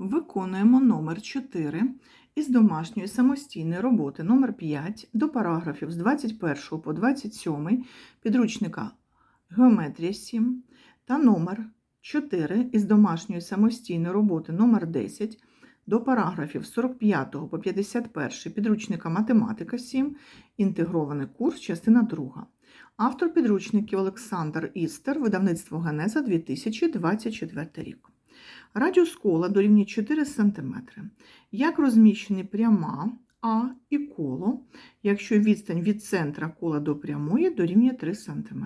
Виконуємо номер 4 із домашньої самостійної роботи. Номер 5 до параграфів з 21 по 27 підручника Геометрія 7 та номер 4 із домашньої самостійної роботи. Номер 10 до параграфів з 45 по 51 підручника Математика 7, інтегрований курс, частина 2. Автор підручників Олександр Істер, видавництво Генеза 2024 рік. Радіус кола дорівнює 4 см. Як розміщені пряма А і коло, якщо відстань від центра кола до прямої дорівнює 3 см.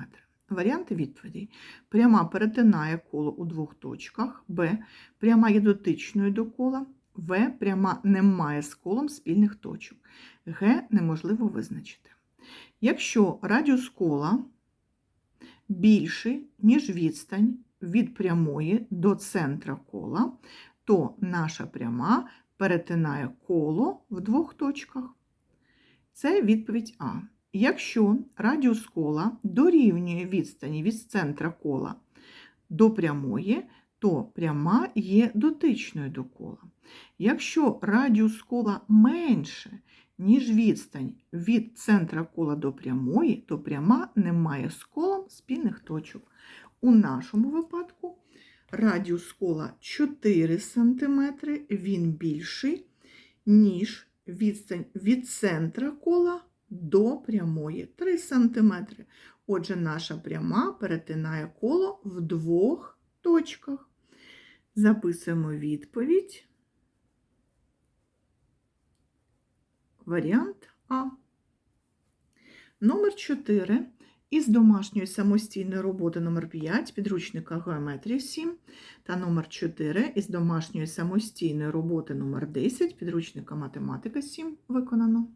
Варіанти відповідей. Пряма перетинає коло у двох точках, Б. Пряма є дотичною до кола, В. Пряма не має з колом спільних точок. Г. Неможливо визначити. Якщо радіус кола більший, ніж відстань від прямої до центра кола, то наша пряма перетинає коло в двох точках. Це відповідь А. Якщо радіус кола дорівнює відстані від центра кола до прямої, то пряма є дотичною до кола. Якщо радіус кола менше, ніж відстань від центра кола до прямої, то пряма не має з колом спільних точок. У нашому випадку радіус кола 4 см, він більший, ніж відстань від центра кола до прямої 3 см. Отже, наша пряма перетинає коло в двох точках. Записуємо відповідь. Варіант А. Номер 4 із домашньої самостійної роботи номер 5 підручника Геометрії 7 та номер 4 із домашньої самостійної роботи номер 10 підручника Математика 7 виконано.